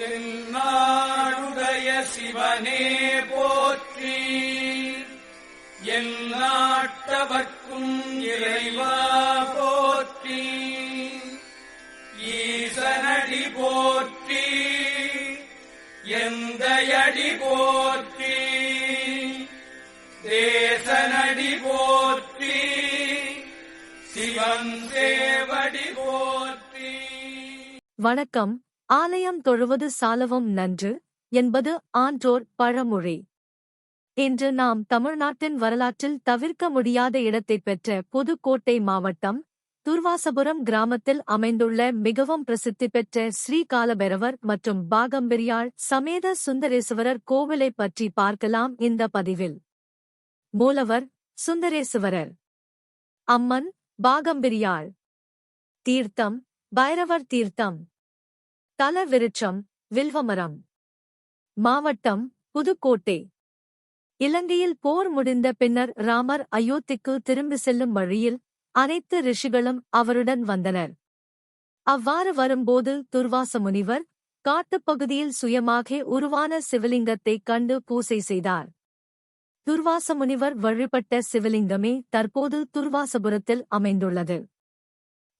தென்னாடுடைய சிவனே போற்றி. எந்நாட்டவர்க்கும் இறைவா போற்றி. ஈசனடி போற்றி. எந்தையடி போற்றி. தேசனடி போற்றி. சிவன் தேவடி போற்றி. வணக்கம். ஆலயம் தொழுவது சாலவும் நன்று என்பது ஆன்றோர் பழமொழி. இன்று நாம் தமிழ்நாட்டின் வரலாற்றில் தவிர்க்க முடியாத இடத்தைப் பெற்ற புதுக்கோட்டை மாவட்டம் துர்வாசபுரம் கிராமத்தில் அமைந்துள்ள மிகவும் பிரசித்தி பெற்ற ஸ்ரீகாலபைரவர் மற்றும் பாகம்பெரியாள் சமேத சுந்தரேசுவரர் கோவிலைப் பற்றி பார்க்கலாம் இந்த பதிவில். மூலவர் சுந்தரேசுவரர். அம்மன் பாகம்பிரியாள். தீர்த்தம் பைரவர் தீர்த்தம். தல விருட்சம் வில்வமரம். மாவட்டம் புதுக்கோட்டை. இலங்கையில் போர் முடிந்த பின்னர் ராமர் அயோத்திக்கு திரும்பி செல்லும் வழியில் அனைத்து ரிஷிகளும் அவருடன் வந்தனர். அவ்வாறு வரும்போது துர்வாச முனிவர் காட்டுப்பகுதியில் சுயமாக உருவான சிவலிங்கத்தைக் கண்டு பூசை செய்தார். துர்வாச முனிவர் வழிபட்ட சிவலிங்கமே தற்போது துர்வாசபுரத்தில் அமைந்துள்ளது.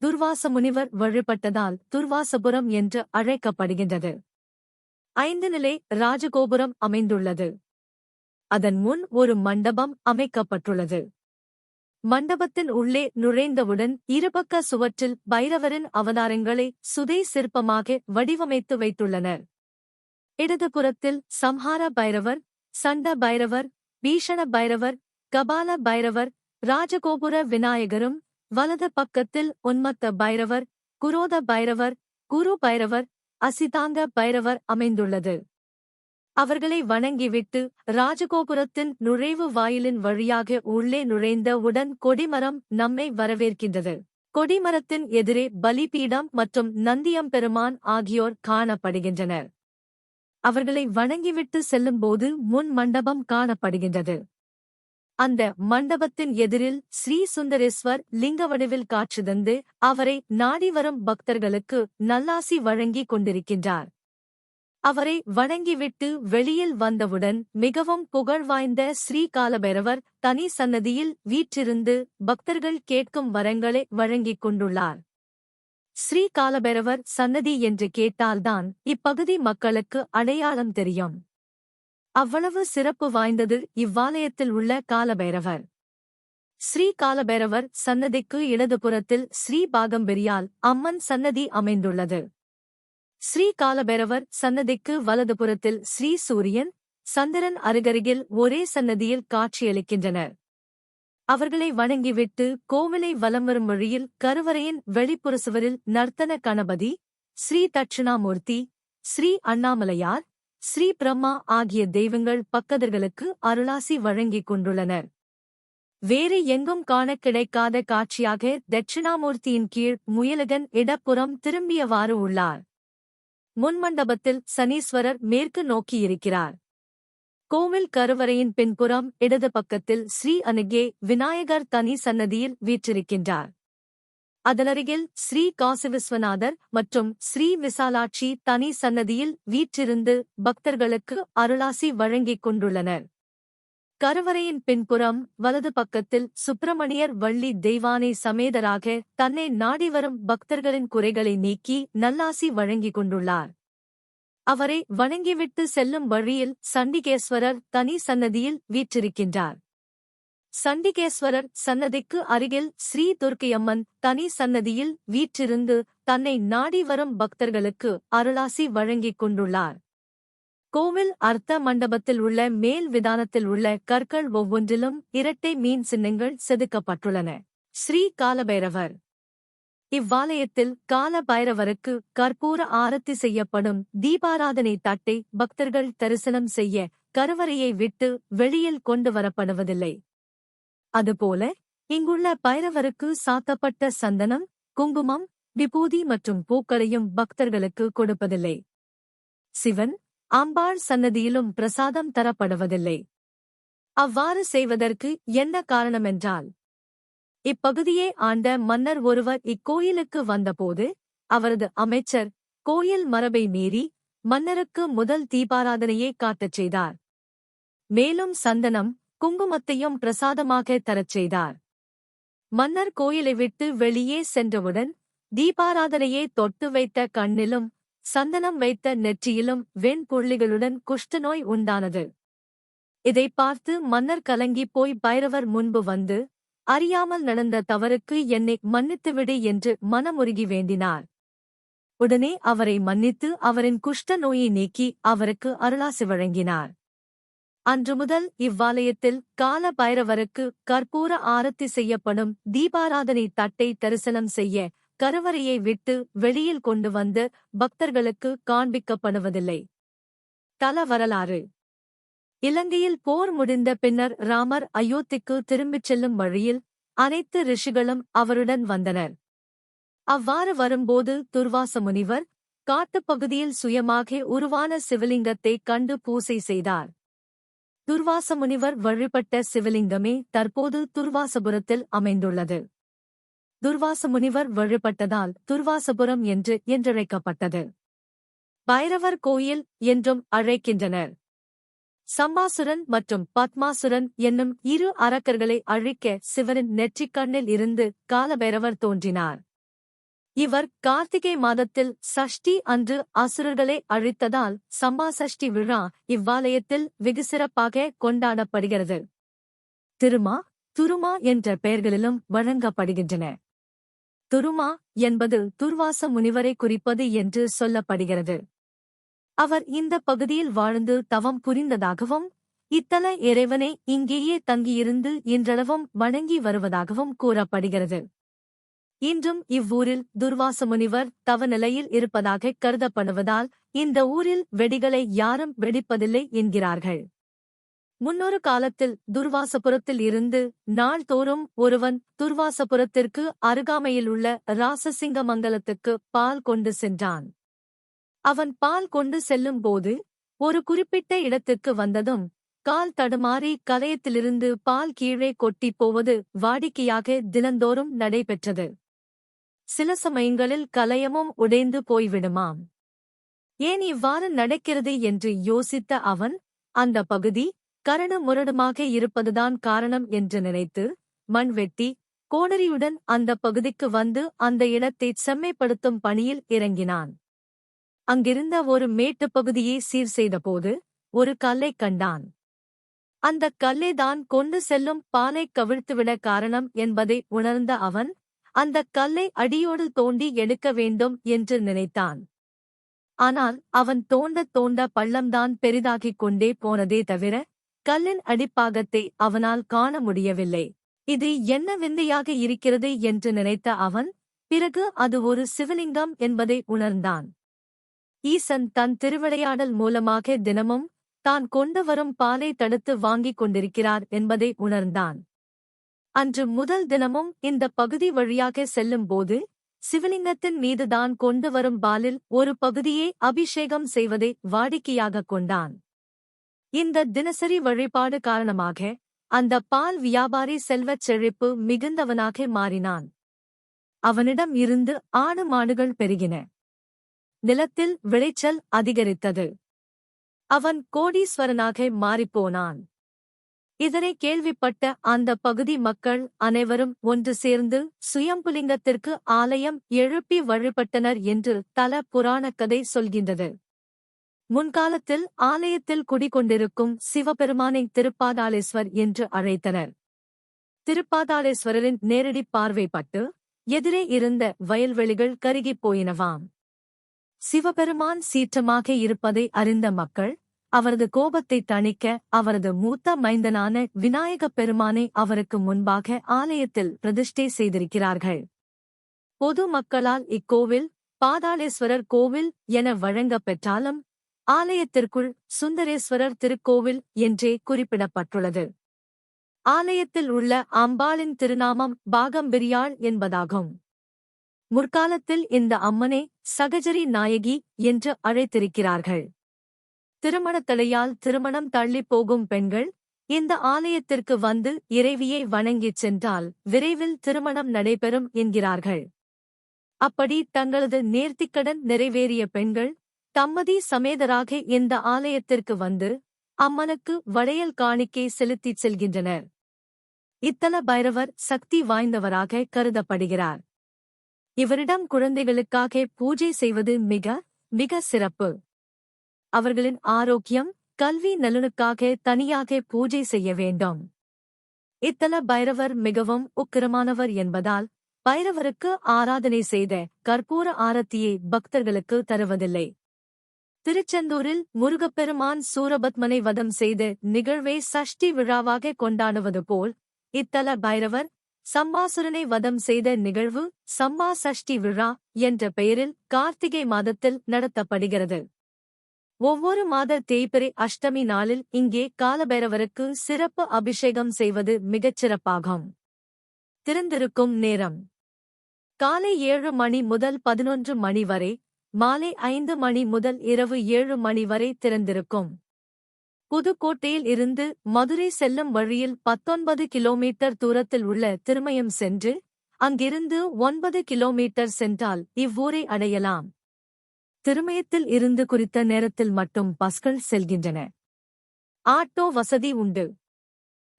துர்வாச முனிவர் வழிபட்டதால் துர்வாசபுரம் என்று அழைக்கப்படுகின்றது. ஐந்து நிலை ராஜகோபுரம் அமைந்துள்ளது. அதன் முன் ஒரு மண்டபம் அமைக்கப்பட்டுள்ளது. மண்டபத்தின் உள்ளே நுழைந்தவுடன் இருபக்க சுவற்றில் பைரவரின் அவதாரங்களை சுதை சிற்பமாக வடிவமைத்து வைத்துள்ளனர். இடதுபுறத்தில் சம்ஹார பைரவர் சண்ட பைரவர் பீஷண பைரவர் கபால பைரவர் ராஜகோபுர விநாயகரும் வலது பக்கத்தில் உன்மத்த பைரவர் குரோத பைரவர் குரு பைரவர் அசிதாங்க பைரவர் அமைந்துள்ளது. அவர்களை வணங்கிவிட்டு ராஜகோபுரத்தின் நுழைவு வாயிலின் வழியாக உள்ளே நுழைந்தவுடன் கொடிமரம் நம்மை வரவேற்கின்றது. கொடிமரத்தின் எதிரே பலிபீடம் மற்றும் நந்தியம்பெருமான் ஆகியோர் காணப்படுகின்றனர். அவர்களை வணங்கிவிட்டு செல்லும்போது முன் மண்டபம் காணப்படுகின்றது. அந்த மண்டபத்தின் எதிரில் ஸ்ரீ சுந்தரேஸ்வர் லிங்க வடிவில் காட்சி தந்து அவரை நாடி வரும் பக்தர்களுக்கு நல்லாசி வழங்கிக் கொண்டிருக்கின்றார். அவரை வணங்கிவிட்டு வெளியில் வந்தவுடன் மிகவும் புகழ் வாய்ந்த ஸ்ரீகாலபைரவர் தனி சன்னதியில் வீற்றிருந்து பக்தர்கள் கேட்கும் வரங்களை வழங்கிக் கொண்டுள்ளார். ஸ்ரீகாலபைரவர் சன்னதி என்று கேட்டால்தான் இப்பகுதி மக்களுக்கு அடையாளம் தெரியும். அவ்வளவு சிறப்பு வாய்ந்தது இவ்வாலயத்தில் உள்ள காலபைரவர். ஸ்ரீ காலபைரவர் சன்னதிக்கு இடதுபுறத்தில் ஸ்ரீ பாகம்பெரியால் அம்மன் சன்னதி அமைந்துள்ளது. ஸ்ரீ காலபைரவர் சன்னதிக்கு வலதுபுறத்தில் ஸ்ரீ சூரியன் சந்திரன் அருகருகில் ஒரே சன்னதியில் காட்சியளிக்கின்றனர். அவர்களை வணங்கிவிட்டு கோவிலை வலம் வரும் வழியில் கருவறையின் வெளிப்புற சுவரில் நர்த்தன கணபதி ஸ்ரீ தட்சிணாமூர்த்தி ஸ்ரீ அண்ணாமலையார் ஸ்ரீ பிரம்மா ஆகிய தெய்வங்கள் பக்கதர்களுக்கு அருளாசி வழங்கிக் கொண்டுள்ளனர். வேறு எங்கும் காண கிடைக்காத காட்சியாக தட்சிணாமூர்த்தியின் கீழ் முயலகன் இடப்புறம் திரும்பியவாறு உள்ளார். முன்மண்டபத்தில் சனீஸ்வரர் மேற்கு நோக்கியிருக்கிறார் கோவில் கருவறையின் பின்புறம் இடது பக்கத்தில் ஸ்ரீ அனுகே விநாயகர் தனி சன்னதியில் வீற்றிருக்கின்றார். அதனருகில் ஸ்ரீ காசி விஸ்வநாதர் மற்றும் ஸ்ரீ விசாலாட்சி தனி சன்னதியில் வீற்றிருந்து பக்தர்களுக்கு அருளாசி வழங்கிக் கொண்டுள்ளனர். கருவறையின் பின்புறம் வலது பக்கத்தில் சுப்பிரமணியர் வள்ளி தெய்வானை சமேதராக தன்னை நாடி வரும் பக்தர்களின் குறைகளை நீக்கி நல்லாசி வழங்கிக் கொண்டுள்ளார். அவரை வணங்கிவிட்டு செல்லும் வழியில் சண்டிகேஸ்வரர் தனி சன்னதியில் வீற்றிருக்கின்றார். சண்டிகேஸ்வரர் சன்னதிக்கு அருகில் ஸ்ரீ துர்க்கையம்மன் தனி சன்னதியில் வீற்றிருந்து தன்னை நாடி வரும் பக்தர்களுக்கு அருளாசி வழங்கிக் கொண்டுள்ளார். கோவில் அர்த்த மண்டபத்தில் உள்ள மேல் விதானத்தில் உள்ள கற்கள் ஒவ்வொன்றிலும் இரட்டை மீன் சின்னங்கள் செதுக்கப்பட்டுள்ளன. ஸ்ரீ காலபைரவர். இவ்வாலயத்தில் கால பைரவருக்கு கற்பூர ஆரத்தி செய்யப்படும் தீபாராதனை தட்டை பக்தர்கள் தரிசனம் செய்ய கருவறையை விட்டு வெளியில் கொண்டு வரப்படுவதில்லை. அதுபோல இங்குள்ள பைரவருக்கு சாத்தப்பட்ட சந்தனம் குங்குமம் விபூதி மற்றும் பூக்களையும் பக்தர்களுக்கு கொடுப்பதில்லை. சிவன் அம்பாள் சன்னதியிலும் பிரசாதம் தரப்படுவதில்லை. அவ்வாறு செய்வதற்கு என்ன காரணமென்றால் இப்பகுதியை ஆண்ட மன்னர் ஒருவர் இக்கோயிலுக்கு வந்தபோது அவரது அமைச்சர் கோயில் மரபை மீறி மன்னருக்கு முதல் தீபாராதனையை காட்டச் செய்தார். மேலும் சந்தனம் குங்குமத்தையும் பிரசாதமாக தரச் செய்தார். மன்னர் கோயிலை விட்டு வெளியே சென்றவுடன் தீபாராதனையை தொட்டு வைத்த கண்ணிலும் சந்தனம் வைத்த நெற்றியிலும் வெண்புள்ளிகளுடன் குஷ்டநோய் உண்டானது. இதை பார்த்து மன்னர் கலங்கிப் போய் பைரவர் முன்பு வந்து அறியாமல் நடந்த தவறுக்கு என்னை மன்னித்துவிடு என்று மனமுருகி வேண்டினார். உடனே அவரை மன்னித்து அவரின் குஷ்ட நோயை நீக்கி அவருக்கு அருளாசி வழங்கினார். அன்று முதல் இவ்வாலயத்தில் கால பைரவருக்கு கற்பூர ஆரத்தி செய்யப்படும் தீபாராதனை தட்டை தரிசனம் செய்ய கருவறையை விட்டு வெளியில் கொண்டு வந்து பக்தர்களுக்கு காண்பிக்கப்படுவதில்லை. தல வரலாறு. இலங்கையில் போர் முடிந்த பின்னர் ராமர் அயோத்திக்கு திரும்பிச் செல்லும் வழியில் அனைத்து ரிஷிகளும் அவருடன் வந்தனர். அவ்வாறு வரும்போது துர்வாச முனிவர் காட்டுப்பகுதியில் சுயமாக உருவான சிவலிங்கத்தை கண்டு பூசை செய்தார். துர்வாச முனிவர் வழிபட்ட சிவலிங்கமே தற்போது துர்வாசபுரத்தில் அமைந்துள்ளது. துர்வாச முனிவர் வழிபட்டதால் துர்வாசபுரம் என்று என்றழைக்கப்பட்டது. பைரவர் கோயில் என்றும் அழைக்கின்றனர். சம்பாசுரன் மற்றும் பத்மாசுரன் என்னும் இரு அரக்கர்களை அழிக்க சிவனின் நெற்றிக்கண்ணில் இருந்து காலபைரவர் தோன்றினார். இவர் கார்த்திகை மாதத்தில் சஷ்டி அன்று அசுரர்களை அழித்ததால் சம்பா சஷ்டி விழா இவ்வாலயத்தில் வெகு சிறப்பாக கொண்டாடப்படுகிறது. திருமா துருமா என்ற பெயர்களிலும் வழங்கப்படுகின்றன. துருமா என்பது துர்வாச முனிவரை குறிப்பது என்று சொல்லப்படுகிறது. அவர் இந்த பகுதியில் வாழ்ந்து தவம் புரிந்ததாகவும் இத்தல இறைவனை இங்கேயே தங்கியிருந்து இன்றளவும் வணங்கி வருவதாகவும் கூறப்படுகிறது. இன்றும் இவ்வூரில் துர்வாச முனிவர் தவநிலையில் இருப்பதாக கருதப்படுவதால் இந்த ஊரில் வெடிகளை யாரும் வெடிப்பதில்லை என்கிறார்கள். முன்னொரு காலத்தில் துர்வாசபுரத்தில் இருந்து நாள்தோறும் ஒருவன் துர்வாசபுரத்திற்கு அருகாமையிலுள்ள ராசசிங்கமங்கலத்துக்கு பால் கொண்டு சென்றான். அவன் பால் கொண்டு செல்லும் போது ஒரு குறிப்பிட்ட இடத்துக்கு வந்ததும் கால் தடுமாறி கலயத்திலிருந்து பால் கீழே கொட்டிப் போவது வாடிக்கையாக தினந்தோறும் நடைபெற்றது. சில சமயங்களில் கலயமும் உடைந்து போய்விடுமாம். ஏன் இவ்வாறு நடக்கிறது என்று யோசித்த அவன் அந்த பகுதி கரண முரடுமாக இருப்பதுதான் காரணம் என்று நினைத்து மண் வெட்டி கோணரியுடன் அந்த பகுதிக்கு வந்து அந்த இடத்தை செம்மைப்படுத்தும் பணியில் இறங்கினான். அங்கிருந்த ஒரு மேட்டுப் பகுதியை சீர் செய்தபோது ஒரு கல்லைக் கண்டான். அந்தக் கல்லைதான் கொண்டு செல்லும் பாலை கவிழ்த்துவிட காரணம் என்பதை உணர்ந்த அவன் அந்தக் கல்லை அடியோடு தோண்டி எடுக்க வேண்டும் என்று நினைத்தான். ஆனால் அவன் தோண்டத் தோண்ட பள்ளம்தான் பெரிதாகிக் கொண்டே போனதே தவிர கல்லின் அடிப்பாகத்தை அவனால் காண முடியவில்லை. இது என்ன விந்தையாக இருக்கிறது என்று நினைத்த அவன் பிறகு அது ஒரு சிவலிங்கம் என்பதை உணர்ந்தான். ஈசன் தன் திருவிளையாடல் மூலமாக தினமும் தான் கொண்டு வரும் பாலை தடுத்து வாங்கிக் கொண்டிருக்கிறார் என்பதை உணர்ந்தான். அன்று முதல் தினமும் இந்த பகுதி வழியாக செல்லும்போது சிவலிங்கத்தின் மீதுதான் கொண்டு வரும் பாலில் ஒரு பகுதியை அபிஷேகம் செய்வதை வாடிக்கையாகக் கொண்டான். இந்த தினசரி வழிபாடு காரணமாக அந்த பால் வியாபாரி செல்வச் செழிப்பு மிகுந்தவனாக மாறினான். அவனிடம் இருந்து ஆடு மாடுகள் பெருகின. நிலத்தில் விளைச்சல் அதிகரித்தது. அவன் கோடீஸ்வரனாக மாறிப்போனான். இதனை கேள்விப்பட்ட அந்த பகுதி மக்கள் அனைவரும் ஒன்று சேர்ந்து சுயம்புலிங்கத்திற்கு ஆலயம் எழுப்பி வழிபட்டனர் என்று தல புராணக் கதை சொல்கின்றது. முன்காலத்தில் ஆலயத்தில் குடிகொண்டிருக்கும் சிவபெருமானை திருப்பாதாளேஸ்வர் என்று அழைத்தனர். திருப்பாதாளேஸ்வரரின் நேரடி பார்வைப்பட்டு எதிரே இருந்த வயல்வெளிகள் கருகிப் போயினவாம். சிவபெருமான் சீற்றமாக இருப்பதை அறிந்த மக்கள் அவரது கோபத்தை தணிக்க அவரது மூத்த மைந்தனான விநாயகப் பெருமானை அவருக்கு முன்பாக ஆலயத்தில் பிரதிஷ்டை செய்திருக்கிறார்கள். பொது மக்களால் இக்கோவில் பாதாளேஸ்வரர் கோவில் என வழங்கப் பெற்றாலும் ஆலயத்திற்குள் சுந்தரேஸ்வரர் திருக்கோவில் என்றே குறிப்பிடப்பட்டுள்ளது. ஆலயத்தில் உள்ள அம்பாளின் திருநாமம் பாகம்பிரியாள் என்பதாகும். முற்காலத்தில் இந்த அம்மனை சகஜரி நாயகி என்று அழைத்திருக்கிறார்கள். திருமணத்தலையால் திருமணம் தள்ளிப் போகும் பெண்கள் இந்த ஆலயத்திற்கு வந்து இறைவியை வணங்கிச் சென்றால் விரைவில் திருமணம் நடைபெறும் என்கிறார்கள். அப்படி தங்களது நேர்த்திக்கடன் நிறைவேறிய பெண்கள் தம்மதி சமேதராக இந்த ஆலயத்திற்கு வந்து அம்மனுக்கு வளையல் காணிக்கை செலுத்திச் செல்கின்றனர். இத்தல பைரவர் சக்தி வாய்ந்தவராக கருதப்படுகிறார். இவரிடம் குழந்தைகளுக்காக பூஜை செய்வது மிக மிக சிறப்பு. அவர்களின் ஆரோக்கியம் கல்வி நலனுக்காக தனியாக பூஜை செய்ய வேண்டும். இத்தல பைரவர் மிகவும் உக்கிரமானவர் என்பதால் பைரவருக்கு ஆராதனை செய்த கற்பூர ஆரத்தியை பக்தர்களுக்கு தருவதில்லை. திருச்செந்தூரில் முருகப்பெருமான் சூரபத்மனை வதம் செய்த நிகழ்வை சஷ்டி விழாவாக கொண்டாடுவது போல் இத்தல பைரவர் சம்பாசுரனை வதம் செய்த நிகழ்வு சம்பா சஷ்டி விழா என்ற பெயரில் கார்த்திகை மாதத்தில் நடத்தப்படுகிறது. ஒவ்வொரு மாத தேய்பிரை அஷ்டமி நாளில் இங்கே காலபைரவருக்கு சிறப்பு அபிஷேகம் செய்வது மிகச் சிறப்பாகும். திறந்திருக்கும் நேரம். காலை ஏழு மணி முதல் பதினொன்று மணி வரை மாலை ஐந்து மணி முதல் இரவு ஏழு மணி வரை திறந்திருக்கும். புதுக்கோட்டையில் இருந்து மதுரை செல்லும் வழியில் பத்தொன்பது கிலோமீட்டர் தூரத்தில் உள்ள திருமயம் சென்று அங்கிருந்து ஒன்பது கிலோமீட்டர் சென்றால் இவ்வூரை அடையலாம். திருமயத்தில் இருந்து குறித்த நேரத்தில் மட்டும் பஸ்கள் செல்கின்றன. ஆட்டோ வசதி உண்டு.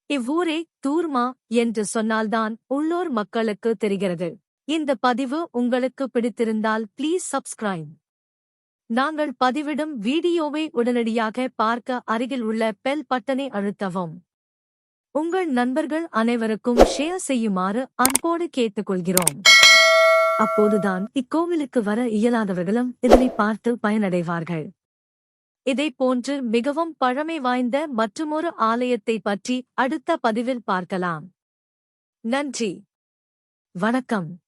இவ்வூரே தூர்மா என்று சொன்னால்தான் உள்ளூர் மக்களுக்கு தெரிகிறது. இந்த பதிவு உங்களுக்கு பிடித்திருந்தால் ப்ளீஸ் சப்ஸ்கிரைப் நாங்கள் பதிவிடும் வீடியோவை உடனடியாக பார்க்க அருகில் உள்ள பெல் பட்டனை அழுத்தவும். உங்கள் நண்பர்கள் அனைவருக்கும் ஷேர் செய்யுமாறு அன்போடு கேட்டுக்கொள்கிறோம். அப்போதுதான் இக்கோவிலுக்கு வர இயலாதவர்களும் இதனை பார்த்து பயனடைவார்கள். இதை போன்று மிகவும் பழமை வாய்ந்த மற்றுமொரு ஆலயத்தை பற்றி அடுத்த பதிவில் பார்க்கலாம். நன்றி. வணக்கம்.